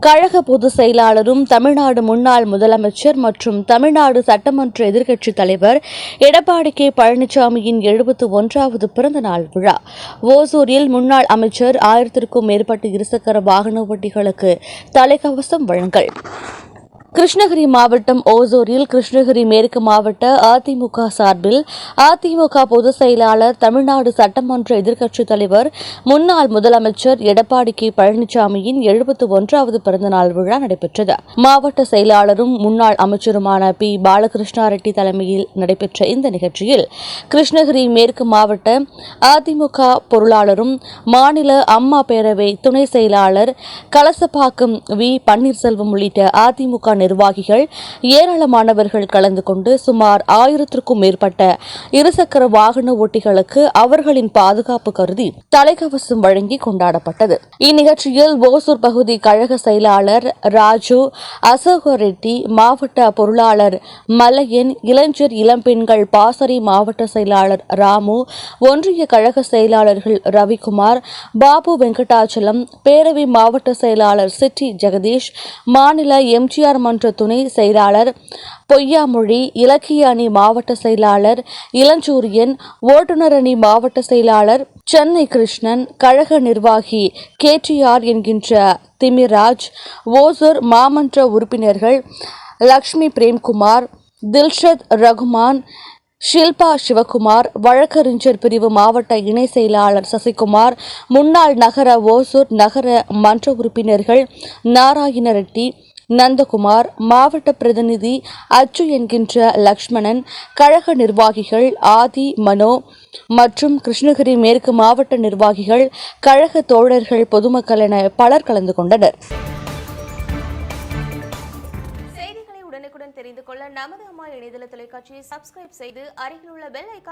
கழக பொதுச் செயலாளரும் தமிழ்நாடு முன்னாள் முதலமைச்சர் மற்றும் தமிழ்நாடு சட்டமன்ற எதிர்க்கட்சித் தலைவர் எடப்பாடி கே. பழனிசாமியின் எழுபத்து ஒன்றாவது பிறந்த நாள் விழா. ஓசூரில் முன்னாள் அமைச்சர் ஆயிரத்திற்கும் மேற்பட்ட இருசக்கர வாகன ஓட்டிகளுக்கு தலைக்கவசம் வழங்கல். கிருஷ்ணகிரி மாவட்டம் ஓசூரில் கிருஷ்ணகிரி மேற்கு மாவட்ட அதிமுக சார்பில் அதிமுக பொதுச் செயலாளர் தமிழ்நாடு சட்டமன்ற எதிர்க்கட்சித் தலைவர் முன்னாள் முதலமைச்சர் எடப்பாடி கே. பழனிசாமியின் எழுபத்து ஒன்றாவது பிறந்தநாள் விழா நடைபெற்றது. மாவட்ட செயலாளரும் முன்னாள் அமைச்சருமான பி. பாலகிருஷ்ணா ரெட்டி தலைமையில் நடைபெற்ற இந்த நிகழ்ச்சியில் கிருஷ்ணகிரி மேற்கு மாவட்ட அதிமுக பொருளாளரும் மாநில அம்மா பேரவை துணை செயலாளர் கலசப்பாக்கம் வி. பன்னீர்செல்வம் உள்ளிட்ட அதிமுக நிர்வாகிகள் ஏராளமானவர்கள் கலந்து கொண்டு சுமார் ஆயிரத்திற்கும் மேற்பட்ட இருசக்கர வாகன ஓட்டிகளுக்கு அவர்களின் பாதுகாப்பு கருதி தலைக்கவசம் வழங்கி கொண்டாடப்பட்டது. இந்நிகழ்ச்சியில் ஓசூர் பகுதி கழக செயலாளர் ராஜு அசோக ரெட்டி மாவட்ட பொருளாளர் மலையன் இளைஞர் இளம்பெண்கள் பாசறை மாவட்ட செயலாளர் ராமு ஒன்றிய கழக செயலாளர்கள் ரவிக்குமார் பாபு வெங்கடாச்சலம் பேரவை மாவட்ட செயலாளர் சிட்டி ஜெகதீஷ் மாநில எம்ஜிஆர் மன்ற துணை செயலாளர் பொய்யாமொழி இலக்கிய அணி மாவட்ட செயலாளர் இளஞ்சூரியன் ஓட்டுநர் அணி மாவட்ட செயலாளர் சென்னை கிருஷ்ணன் கழக நிர்வாகி கேடிஆர் என்கின்ற திமிராஜ் ஓசூர் மாமன்ற உறுப்பினர்கள் லக்ஷ்மி பிரேம்குமார் தில்ஷத் ரகுமான் ஷில்பா சிவகுமார் வழக்கறிஞர் பிரிவு மாவட்ட இணை செயலாளர் சசிகுமார் முன்னாள் நகர ஓசூர் நகர மன்ற உறுப்பினர்கள் நாராயண ரெட்டி நந்தகுமார் மாவட்ட பிரதிநிதி அச்சு என்கின்ற லக்ஷ்மணன் கழக நிர்வாகிகள் ஆதி மனோ மற்றும் கிருஷ்ணகிரி மேற்கு மாவட்ட நிர்வாகிகள் கழக தோழர்கள் பொதுமக்கள் என பலர் கலந்து கொண்டனர். செய்திகளை உடனுக்குடன் தெரிந்து கொள்ள நமது அம்மா இணையதள தொலைக்காட்சியை சப்ஸ்கிரைப் செய்து அருகில் உள்ள பெல் ஐக்கான்